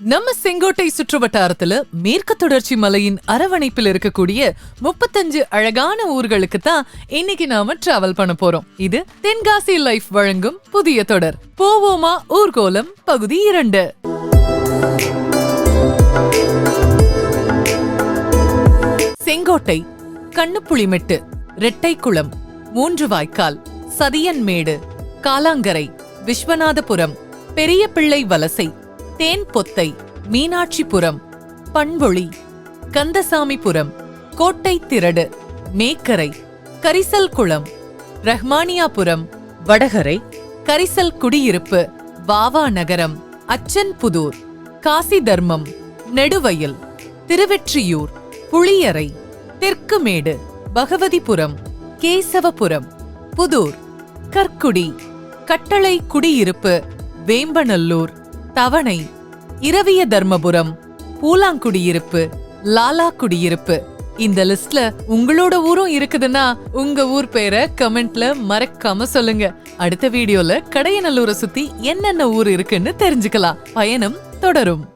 நம்ம செங்கோட்டை சுற்றுவட்டாரத்துல மேற்கு தொடர்ச்சி மலையின் அரவணைப்பில் இருக்கக்கூடிய முப்பத்தஞ்சு அழகான ஊர்களுக்கு தான் இன்னைக்கு நாம டிராவல் பண்ண போறோம். இது தென்காசி லைஃப் வழங்கும் புதிய தொடர். போவோமா? ஊர்கோலம் பகுதி இரண்டு. செங்கோட்டை கண்ணுப்புளிமெட்டு ரெட்டைக்குளம் மூன்று வாய்க்கால் சதியன்மேடு காலாங்கரை விஸ்வநாதபுரம் பெரிய பிள்ளை வலசை தேன் பொத்தை மீனாட்சிபுரம் பண்பொழி கந்தசாமிபுரம் கோட்டை திரடு மேக்கரை கரிசல் குளம் ரஹ்மானியாபுரம் வடகரை கரிசல் குடியிருப்பு வாவா நகரம் அச்சன்புதூர் காசி தர்மம் நெடுவயல் திருவெற்றியூர் புளியரை தெற்குமேடு பகவதிபுரம் கேசவபுரம் புதூர் கற்குடி கட்டளை குடியிருப்பு வேம்பநல்லூர் தவணை. இரவிய தர்மபுரம் பூலாங்குடியிருப்பு லாலா குடியிருப்பு இந்த லிஸ்ட்ல உங்களோட ஊரும் இருக்குதுன்னா உங்க ஊர் பேரை கமெண்ட்ல மறக்காம சொல்லுங்க. அடுத்த வீடியோல கடையநல்லூரை சுத்தி என்னென்ன ஊர் இருக்குன்னு தெரிஞ்சுக்கலாம். பயணம் தொடரும்.